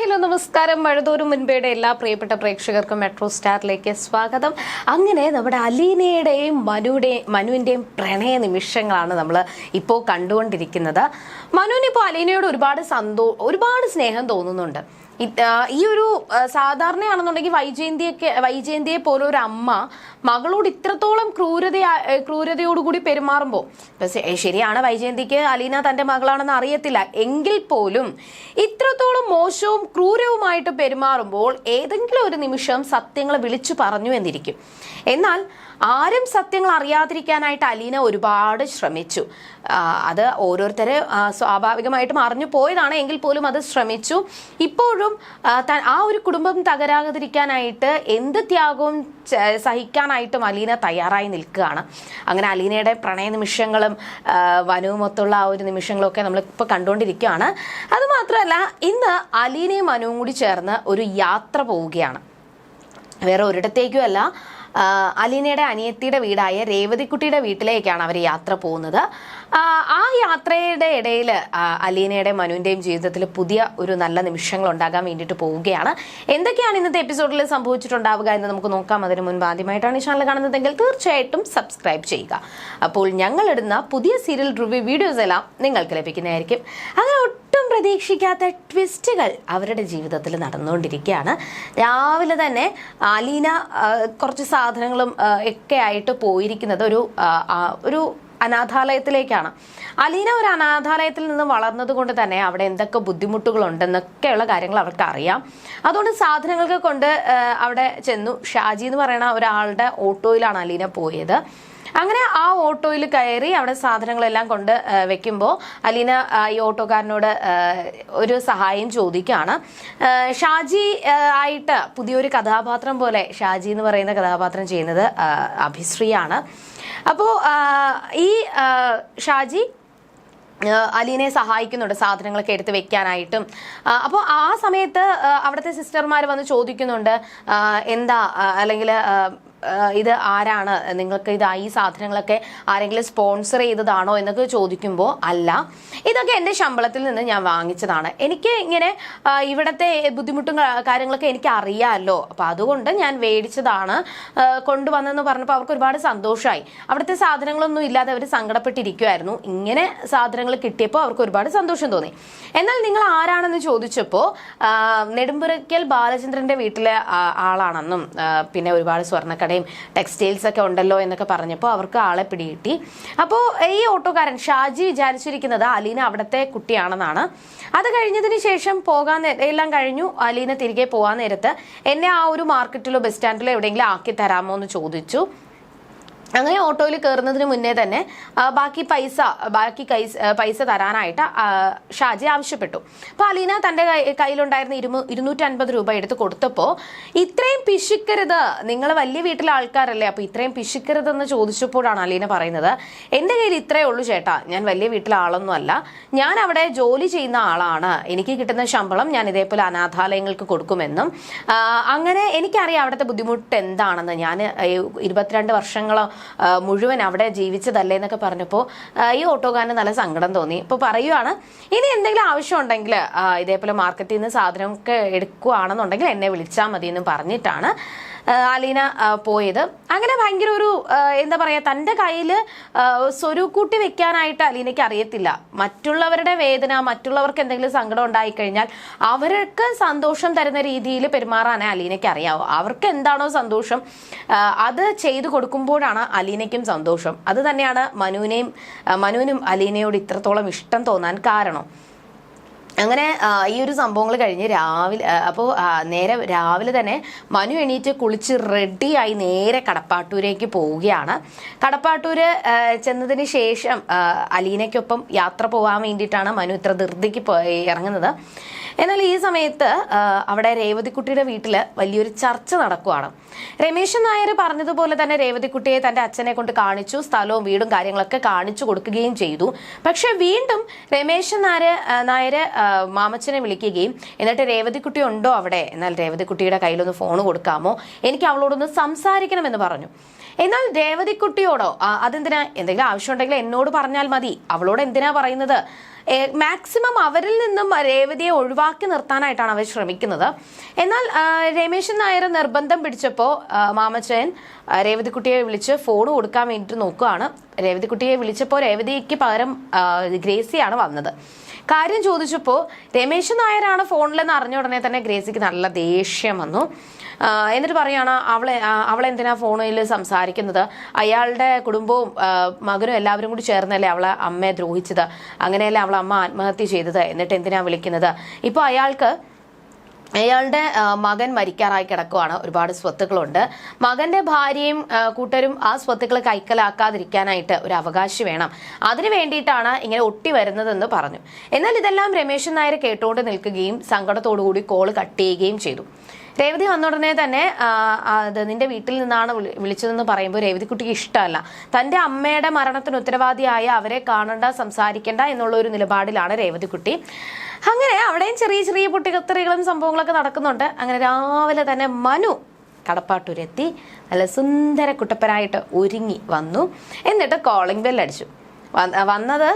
Hello നമസ്കാരം. മഴതോറും മുൻപേടെ എല്ലാ പ്രിയപ്പെട്ട പ്രേക്ഷകർക്കും മെട്രോ സ്റ്റാറിലേക്ക് സ്വാഗതം. അങ്ങനെ നമ്മുടെ അലീനയുടെയും മനുവിടെയും മനുവിന്റെയും പ്രണയ നിമിഷങ്ങളാണ് നമ്മൾ ഇപ്പോൾ കണ്ടുകൊണ്ടിരിക്കുന്നത്. മനുവിനിപ്പോൾ അലീനയോട് ഒരുപാട് സന്തോ ഒരുപാട് സ്നേഹം തോന്നുന്നുണ്ട്. ഈ ഒരു സാധാരണയാണെന്നുണ്ടെങ്കിൽ വൈജയന്തിയൊക്കെ വൈജയന്തിയെ പോലെ ഒരു അമ്മ മകളോട് ഇത്രത്തോളം ക്രൂരത ക്രൂരതയോടുകൂടി പെരുമാറുമ്പോൾ ശരിയാണ് വൈജയന്തിക്ക് അലീന തന്റെ മകളാണെന്ന് അറിയത്തില്ല. എങ്കിൽ പോലും ഇത്രത്തോളം മോശവും ക്രൂരവുമായിട്ട് പെരുമാറുമ്പോൾ ഏതെങ്കിലും ഒരു നിമിഷം സത്യങ്ങൾ വിളിച്ചു പറഞ്ഞു എന്നിരിക്കും. എന്നാൽ ആരും സത്യങ്ങൾ അറിയാതിരിക്കാനായിട്ട് അലീന ഒരുപാട് ശ്രമിച്ചു. അത് ഓരോരുത്തരെ സ്വാഭാവികമായിട്ടും അറിഞ്ഞു പോയതാണ്. എങ്കിൽ പോലും അത് ശ്രമിച്ചു. ഇപ്പോഴും ആ, ഒരു കുടുംബം തകരാതിരിക്കാനായിട്ട് എന്ത് ത്യാഗവും സഹിക്കാനായിട്ടും അലീന തയ്യാറായി നിൽക്കുകയാണ്. അങ്ങനെ അലീനയുടെ പ്രണയ നിമിഷങ്ങളും വനുവുമൊത്തുള്ള ആ ഒരു നിമിഷങ്ങളൊക്കെ നമ്മളിപ്പോൾ കണ്ടുകൊണ്ടിരിക്കുകയാണ്. അതുമാത്രമല്ല ഇന്ന് അലീനയും മനുവും കൂടി ചേർന്ന് ഒരു യാത്ര പോവുകയാണ്. വേറെ ഒരിടത്തേക്കും അല്ല ആ, അലീനയുടെ അനിയത്തിയുടെ വീടായ രേവതിക്കുട്ടിയുടെ വീട്ടിലേക്കാണ് അവർ യാത്ര പോകുന്നത്. ആ, യാത്രയുടെ ഇടയിൽ അലീനയുടെ മനുവിന്റെയും ജീവിതത്തിൽ പുതിയ ഒരു നല്ല നിമിഷങ്ങൾ ഉണ്ടാകാൻ വേണ്ടിയിട്ട് പോവുകയാണ്. എന്തൊക്കെയാണ് ഇന്നത്തെ എപ്പിസോഡിൽ സംഭവിച്ചിട്ടുണ്ടാവുക എന്ന് നമുക്ക് നോക്കാം. അതിന് മുൻപ് ആദ്യമായിട്ടാണ് ഈ ചാനൽ കാണുന്നതെങ്കിൽ തീർച്ചയായിട്ടും സബ്സ്ക്രൈബ് ചെയ്യുക. അപ്പോൾ ഞങ്ങളിടുന്ന പുതിയ സീരിയൽ റിവ്യൂ വീഡിയോസ് എല്ലാം നിങ്ങൾക്ക് ലഭിക്കുന്നതായിരിക്കും. അങ്ങനെ ഒട്ടും പ്രതീക്ഷിക്കാത്ത ട്വിസ്റ്റുകൾ അവരുടെ ജീവിതത്തിൽ നടന്നുകൊണ്ടിരിക്കുകയാണ്. രാവിലെ തന്നെ അലീന കുറച്ച് സാധനങ്ങളും ഒക്കെ ആയിട്ട് പോയിരിക്കുന്നത് ഒരു ഒരു അനാഥാലയത്തിലേക്കാണ്. അലീന ഒരു അനാഥാലയത്തിൽ നിന്ന് വളർന്നത് കൊണ്ട് തന്നെ അവിടെ എന്തൊക്കെ ബുദ്ധിമുട്ടുകളുണ്ടെന്നൊക്കെയുള്ള കാര്യങ്ങൾ അവർക്ക് അറിയാം. അതുകൊണ്ട് സാധനങ്ങൾക്ക് കൊണ്ട് അവിടെ ചെന്നു. ഷാജി എന്ന് പറയുന്ന ഒരാളുടെ ഓട്ടോയിലാണ് അലീന പോയത്. അങ്ങനെ ആ ഓട്ടോയിൽ കയറി അവിടെ സാധനങ്ങളെല്ലാം കൊണ്ട് വെക്കുമ്പോൾ അലീന ഈ ഓട്ടോക്കാരനോട് ഒരു സഹായം ചോദിക്കുകയാണ് ഷാജി ആയിട്ട് പുതിയൊരു കഥാപാത്രം പോലെ ഷാജി എന്ന് പറയുന്ന കഥാപാത്രം ചെയ്യുന്നത് അഭിശ്രീയാണ്. അപ്പോൾ ഈ ഷാജി അലീനെ സഹായിക്കുന്നുണ്ട് സാധനങ്ങളൊക്കെ എടുത്ത് വെക്കാനായിട്ടും. അപ്പോൾ ആ സമയത്ത് അവിടുത്തെ സിസ്റ്റർമാർ വന്ന് ചോദിക്കുന്നുണ്ട് എന്താ അല്ലെങ്കിൽ ഇത് ആരാണ്? നിങ്ങൾക്ക് ഇത് ഈ സാധനങ്ങളൊക്കെ ആരെങ്കിലും സ്പോൺസർ ചെയ്തതാണോ എന്നൊക്കെ ചോദിക്കുമ്പോൾ അല്ല. ഇതൊക്കെ എന്റെ ശമ്പളത്തിൽ നിന്ന് ഞാൻ വാങ്ങിച്ചതാണ്. എനിക്ക് ഇങ്ങനെ ഇവിടുത്തെ ബുദ്ധിമുട്ടും കാര്യങ്ങളൊക്കെ എനിക്ക് അറിയാമല്ലോ അപ്പം അതുകൊണ്ട് ഞാൻ മേടിച്ചതാണ്. കൊണ്ടുവന്നെന്ന് പറഞ്ഞപ്പോൾ അവർക്ക് ഒരുപാട് സന്തോഷമായി അവിടുത്തെ സാധനങ്ങളൊന്നും ഇല്ലാതെ അവർ സങ്കടപ്പെട്ടിരിക്കുമായിരുന്നു ഇങ്ങനെ സാധനങ്ങൾ കിട്ടിയപ്പോൾ അവർക്ക് ഒരുപാട് സന്തോഷം തോന്നി. എന്നാൽ നിങ്ങൾ ആരാണെന്ന് ചോദിച്ചപ്പോൾ നെടുമ്പുറയ്ക്കൽ ബാലചന്ദ്രന്റെ വീട്ടിലെ ആളാണെന്നും പിന്നെ ഒരുപാട് സ്വർണക്കടയും ടെക്സ്റ്റൈൽസ് ഒക്കെ ഉണ്ടല്ലോ എന്നൊക്കെ പറഞ്ഞപ്പോൾ അവർക്ക് ആളെ പിടികിട്ടി. അപ്പോൾ ഈ ഓട്ടോക്കാരൻ ഷാജി വിചാരിച്ചിരിക്കുന്നത് അലീന അവിടുത്തെ കുട്ടിയാണെന്നാണ്. അത് കഴിഞ്ഞതിന് ശേഷം പോകാൻ എല്ലാം കഴിഞ്ഞു. അലീന തിരികെ പോകാൻ നേരത്ത് എന്നെ ആ ഒരു മാർക്കറ്റിലോ ബസ് സ്റ്റാൻഡിലോ എവിടെയെങ്കിലും ആക്കി തരാമോ എന്ന് ചോദിച്ചു. അങ്ങനെ ഓട്ടോയിൽ കയറുന്നതിന് മുന്നേ തന്നെ ബാക്കി പൈസ ബാക്കി പൈസ തരാനായിട്ട് ഷാജി ആവശ്യപ്പെട്ടു. അപ്പോൾ അലീന തന്റെ കയ്യിലുണ്ടായിരുന്ന ഇരുമു ഇരുന്നൂറ്റി അൻപത് രൂപ എടുത്ത് കൊടുത്തപ്പോൾ ഇത്രയും പിശിക്കരുത്. നിങ്ങൾ വലിയ വീട്ടിലെ ആൾക്കാരല്ലേ അപ്പോൾ ഇത്രയും പിശിക്കരുതെന്ന് ചോദിച്ചപ്പോഴാണ് അലീന പറയുന്നത് എന്റെ കയ്യിൽ ഇത്രയേ ഉള്ളൂ ചേട്ടാ ഞാൻ വലിയ വീട്ടിലെ ആളൊന്നും അല്ല ഞാൻ അവിടെ ജോലി ചെയ്യുന്ന ആളാണ്. എനിക്ക് കിട്ടുന്ന ശമ്പളം ഞാൻ ഇതേപോലെ അനാഥാലയങ്ങൾക്ക് കൊടുക്കുമെന്നും അങ്ങനെ എനിക്കറിയാം അവിടുത്തെ ബുദ്ധിമുട്ട് എന്താണെന്ന്. ഞാൻ ഇരുപത്തിരണ്ട് വർഷങ്ങളോ മുഴുവൻ അവിടെ ജീവിച്ചതല്ലേ എന്നൊക്കെ പറഞ്ഞപ്പോൾ ഈ ഓട്ടോക്കാരന് നല്ല സങ്കടം തോന്നി. ഇപ്പോൾ പറയുവാണ് ഇനി എന്തെങ്കിലും ആവശ്യം ഉണ്ടെങ്കിൽ ഇതേപോലെ മാർക്കറ്റിൽ നിന്ന് സാധനമൊക്കെ എടുക്കുകയാണെന്നുണ്ടെങ്കിൽ എന്നെ വിളിച്ചാൽ മതി എന്ന് പറഞ്ഞിട്ടാണ് അലീന പോയത്. അങ്ങനെ ഭയങ്കര ഒരു എന്താ പറയുക തന്റെ കയ്യിൽ സ്വരുക്കൂട്ടി വെക്കാനായിട്ട് അലീനയ്ക്ക് അറിയത്തില്ല. മറ്റുള്ളവരുടെ വേദന മറ്റുള്ളവർക്ക് എന്തെങ്കിലും സങ്കടം ഉണ്ടായിക്കഴിഞ്ഞാൽ അവർക്ക് സന്തോഷം തരുന്ന രീതിയിൽ പെരുമാറാനേ അലീനയ്ക്ക് അറിയാവൂ. അവർക്ക് എന്താണോ സന്തോഷം അത് ചെയ്തു കൊടുക്കുമ്പോഴാണ് അലീനയ്ക്കും സന്തോഷം. അത് തന്നെയാണ് മനുവിനെയും മനുവിനും അലീനയോട് ഇത്രത്തോളം ഇഷ്ടം തോന്നാൻ കാരണം. അങ്ങനെ ഈ ഒരു സംഭവങ്ങൾ കഴിഞ്ഞ് രാവിലെ അപ്പോൾ നേരെ രാവിലെ തന്നെ മനു എണീറ്റ് കുളിച്ച് റെഡിയായി നേരെ കടപ്പാട്ടൂരേക്ക് പോവുകയാണ്. കടപ്പാട്ടൂര് ചെന്നതിന് ശേഷം അലീനയ്ക്കൊപ്പം യാത്ര പോകാൻ വേണ്ടിയിട്ടാണ് മനു ഇത്ര ധൃതിക്ക് ഇറങ്ങുന്നത്. എന്നാൽ ഈ സമയത്ത് അവിടെ രേവതിക്കുട്ടിയുടെ വീട്ടിൽ വലിയൊരു ചർച്ച നടക്കുകയാണ് രമേശൻ നായർ പറഞ്ഞതുപോലെ തന്നെ രേവതിക്കുട്ടിയെ തന്റെ അച്ഛനെ കൊണ്ട് കാണിച്ചു സ്ഥലവും വീടും കാര്യങ്ങളൊക്കെ കാണിച്ചു കൊടുക്കുകയും ചെയ്തു. പക്ഷെ വീണ്ടും രമേശൻ നായർ നായർ മാമച്ചനെ വിളിക്കുകയും എന്നിട്ട് രേവതിക്കുട്ടി ഉണ്ടോ അവിടെ? എന്നാൽ രേവതിക്കുട്ടിയുടെ കയ്യിലൊന്ന് ഫോൺ കൊടുക്കാമോ? എനിക്ക് അവളോടൊന്ന് സംസാരിക്കണമെന്ന് പറഞ്ഞു. എന്നാൽ രേവതിക്കുട്ടിയോടോ അതെന്തിനാ? എന്തെങ്കിലും ആവശ്യമുണ്ടെങ്കിൽ എന്നോട് പറഞ്ഞാൽ മതി. അവളോട് എന്തിനാ പറയുന്നത്? മാക്സിമം അവരിൽ നിന്നും രേവതിയെ ഒഴിവാക്കി നിർത്താനായിട്ടാണ് അവർ ശ്രമിക്കുന്നത്. എന്നാൽ രമേശൻ നായർ നിർബന്ധം പിടിച്ചപ്പോൾ മാമച്ചൻ രേവതിക്കുട്ടിയെ വിളിച്ച് ഫോൺ കൊടുക്കാൻ വേണ്ടിയിട്ട് നോക്കുകയാണ്. രേവതിക്കുട്ടിയെ വിളിച്ചപ്പോൾ രേവതിക്ക് പകരം ഗ്രേസിയാണ് വന്നത്. കാര്യം ചോദിച്ചപ്പോൾ രമേശൻ നായരാണ് ഫോണിലെന്ന് അറിഞ്ഞ ഉടനെ തന്നെ ഗ്രേസിക്ക് നല്ല ദേഷ്യം വന്നു. എന്നിട്ട് പറയാണ് അവളെ അവളെന്തിനാ ഫോണിൽ സംസാരിക്കുന്നത്? അയാളുടെ കുടുംബവും മകനും എല്ലാവരും കൂടി ചേർന്നല്ലേ അവളെ അമ്മയെ ദ്രോഹിച്ചത്? അങ്ങനെയല്ലേ അവളെ അമ്മ ആത്മഹത്യ ചെയ്തത് എന്നിട്ട് എന്തിനാ വിളിക്കുന്നത്? ഇപ്പോൾ അയാൾക്ക് അയാളുടെ മകൻ മരിക്കാറായി കിടക്കുവാണ്. ഒരുപാട് സ്വത്തുക്കളുണ്ട്. മകന്റെ ഭാര്യയും കൂട്ടരും ആ സ്വത്തുക്കൾ കൈക്കലാക്കാതിരിക്കാനായിട്ട് ഒരു അവകാശം വേണം. അതിനു വേണ്ടിയിട്ടാണ് ഇങ്ങനെ ഒട്ടി വരുന്നതെന്ന് പറഞ്ഞു. എന്നാൽ ഇതെല്ലാം രമേശൻ നായർ കേട്ടുകൊണ്ട് നിൽക്കുകയും സങ്കടത്തോടുകൂടി കോൾ കട്ട് ചെയ്യുകയും ചെയ്തു. രേവതി വന്ന ഉടനെ തന്നെ അത് നിന്റെ വീട്ടിൽ നിന്നാണ് വിളിച്ചതെന്ന് പറയുമ്പോൾ രേവതിക്കുട്ടിക്ക് ഇഷ്ടമല്ല. തന്റെ അമ്മയുടെ മരണത്തിന് ഉത്തരവാദിയായ അവരെ കാണണ്ട സംസാരിക്കേണ്ട എന്നുള്ള ഒരു നിലപാടിലാണ് രേവതിക്കുട്ടി. അങ്ങനെ അവിടെയും ചെറിയ ചെറിയ പൊട്ടിക്കത്തറികളും സംഭവങ്ങളൊക്കെ നടക്കുന്നുണ്ട്. അങ്ങനെ രാവിലെ തന്നെ മനു കടപ്പാട്ടൂരെത്തി നല്ല സുന്ദര കുട്ടപ്പനായിട്ട് ഒരുങ്ങി വന്നു. എന്നിട്ട് കോളിംഗ് ബെല്ലടിച്ചു വന്നത്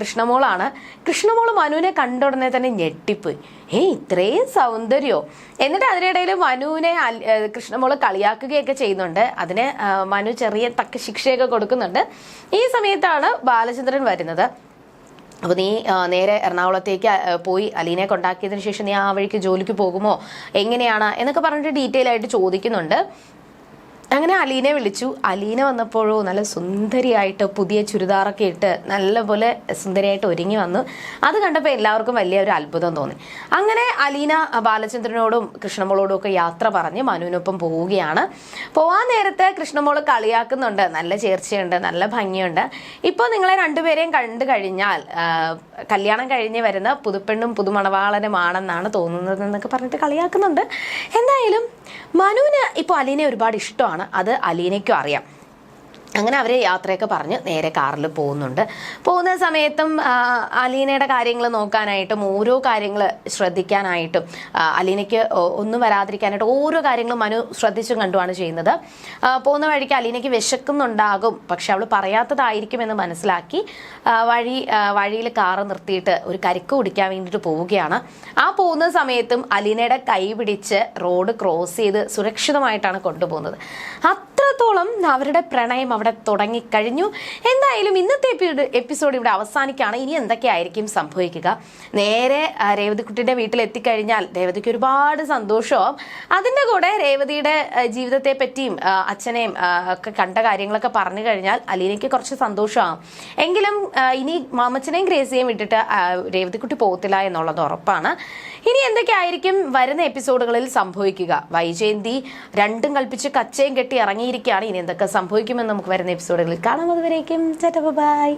കൃഷ്ണമോളാണ്. കൃഷ്ണമോൾ മനുവിനെ കണ്ട ഉടനെ തന്നെ ഞെട്ടിപ്പ് ഏ ഇത്രയും സൗന്ദര്യോ. എന്നിട്ട് അതിനിടയിൽ മനുവിനെ കൃഷ്ണമോൾ കളിയാക്കുകയൊക്കെ ചെയ്യുന്നുണ്ട്. അതിന് മനു ചെറിയ തക്ക ശിക്ഷയൊക്കെ കൊടുക്കുന്നുണ്ട്. ഈ സമയത്താണ് ബാലചന്ദ്രൻ വരുന്നത്. അപ്പോൾ നീ നേരെ എറണാകുളത്തേക്ക് പോയി അലീനെ കൊണ്ടാക്കിയതിന് ശേഷം നീ ആ വഴിക്ക് ജോലിക്ക് പോകുമോ? എങ്ങനെയാണ്? എന്നൊക്കെ പറഞ്ഞിട്ട് ഡീറ്റെയിൽ ആയിട്ട് ചോദിക്കുന്നുണ്ട്. അങ്ങനെ അലീനെ വിളിച്ചു. അലീന വന്നപ്പോഴോ നല്ല സുന്ദരിയായിട്ട് പുതിയ ചുരിദാറൊക്കെ ഇട്ട് നല്ലപോലെ സുന്ദരിയായിട്ട് ഒരുങ്ങി വന്നു. അത് കണ്ടപ്പോൾ എല്ലാവർക്കും വലിയ ഒരു അത്ഭുതം തോന്നി. അങ്ങനെ അലീന ബാലചന്ദ്രനോടും കൃഷ്ണമോളോടും ഒക്കെ യാത്ര പറഞ്ഞ് മനുവിനൊപ്പം പോവുകയാണ്. പോവാൻ നേരത്തെ കൃഷ്ണമോൾ കളിയാക്കുന്നുണ്ട്. നല്ല ചേർച്ചയുണ്ട് നല്ല ഭംഗിയുണ്ട്. ഇപ്പോൾ നിങ്ങളെ രണ്ടുപേരെയും കണ്ടു കഴിഞ്ഞാൽ കല്യാണം കഴിഞ്ഞ് വരുന്ന പുതുപ്പെണ്ണും പുതുമണവാളനുമാണെന്നാണ് തോന്നുന്നത് എന്നൊക്കെ പറഞ്ഞിട്ട് കളിയാക്കുന്നുണ്ട്. എന്തായാലും മനുവിന് ഇപ്പോൾ അലീനെ ഒരുപാട് ഇഷ്ടമാണ്. അത് അലീനയ്ക്കും അറിയാം. അങ്ങനെ അവരെ യാത്രയൊക്കെ പറഞ്ഞ് നേരെ കാറിൽ പോകുന്നുണ്ട്. പോകുന്ന സമയത്തും അലീനയുടെ കാര്യങ്ങൾ നോക്കാനായിട്ടും ഓരോ കാര്യങ്ങൾ ശ്രദ്ധിക്കാനായിട്ടും അലീനയ്ക്ക് ഒന്നും വരാതിരിക്കാനായിട്ട് ഓരോ കാര്യങ്ങളും മനു ശ്രദ്ധിച്ചും കണ്ടുമാണ് ചെയ്യുന്നത്. പോകുന്ന വഴിക്ക് അലീനയ്ക്ക് വിശക്കുന്നുണ്ടാകും പക്ഷെ അവൾ പറയാത്തതായിരിക്കും എന്ന് മനസ്സിലാക്കി വഴി വഴിയിൽ കാറ് നിർത്തിയിട്ട് ഒരു കരിക്ക് കുടിക്കാൻ വേണ്ടിയിട്ട് പോവുകയാണ്. ആ പോകുന്ന സമയത്തും അലീനയുടെ കൈ പിടിച്ച് റോഡ് ക്രോസ് ചെയ്ത് സുരക്ഷിതമായിട്ടാണ് കൊണ്ടുപോകുന്നത്. അത്രത്തോളം അവരുടെ പ്രണയം അവിടെ തുടങ്ങിക്കഴിഞ്ഞു. എന്തായാലും ഇന്നത്തെ എപ്പി- എപ്പിസോഡ് ഇവിടെ അവസാനിക്കുകയാണ്. ഇനി എന്തൊക്കെയായിരിക്കും സംഭവിക്കുക? നേരെ രേവതിക്കുട്ടിയുടെ വീട്ടിൽ എത്തിക്കഴിഞ്ഞാൽ രേവതിക്ക് ഒരുപാട് സന്തോഷവും. അതിന്റെ കൂടെ രേവതിയുടെ ജീവിതത്തെ പറ്റിയും അച്ഛനെയും ഒക്കെ കണ്ട കാര്യങ്ങളൊക്കെ പറഞ്ഞു കഴിഞ്ഞാൽ അലീനയ്ക്ക് കുറച്ച് സന്തോഷമാകും എങ്കിലും ഇനി മാമച്ചനെയും ഗ്രേസിയെയും വിട്ടിട്ട് രേവതിക്കുട്ടി പോകത്തില്ല എന്നുള്ളത് ഉറപ്പാണ്. ഇനി എന്തൊക്കെയായിരിക്കും വരുന്ന എപ്പിസോഡുകളിൽ സംഭവിക്കുക? വൈജയന്തി രണ്ടും കൽപ്പിച്ച് കച്ചയും കെട്ടി ഇറങ്ങിയിരിക്കുകയാണ്. ഇനി എന്തൊക്കെ സംഭവിക്കുമെന്ന് നമുക്ക് വരുന്ന എപ്പിസോഡുകളിൽ കാണാം അതുവരേക്കും ബൈ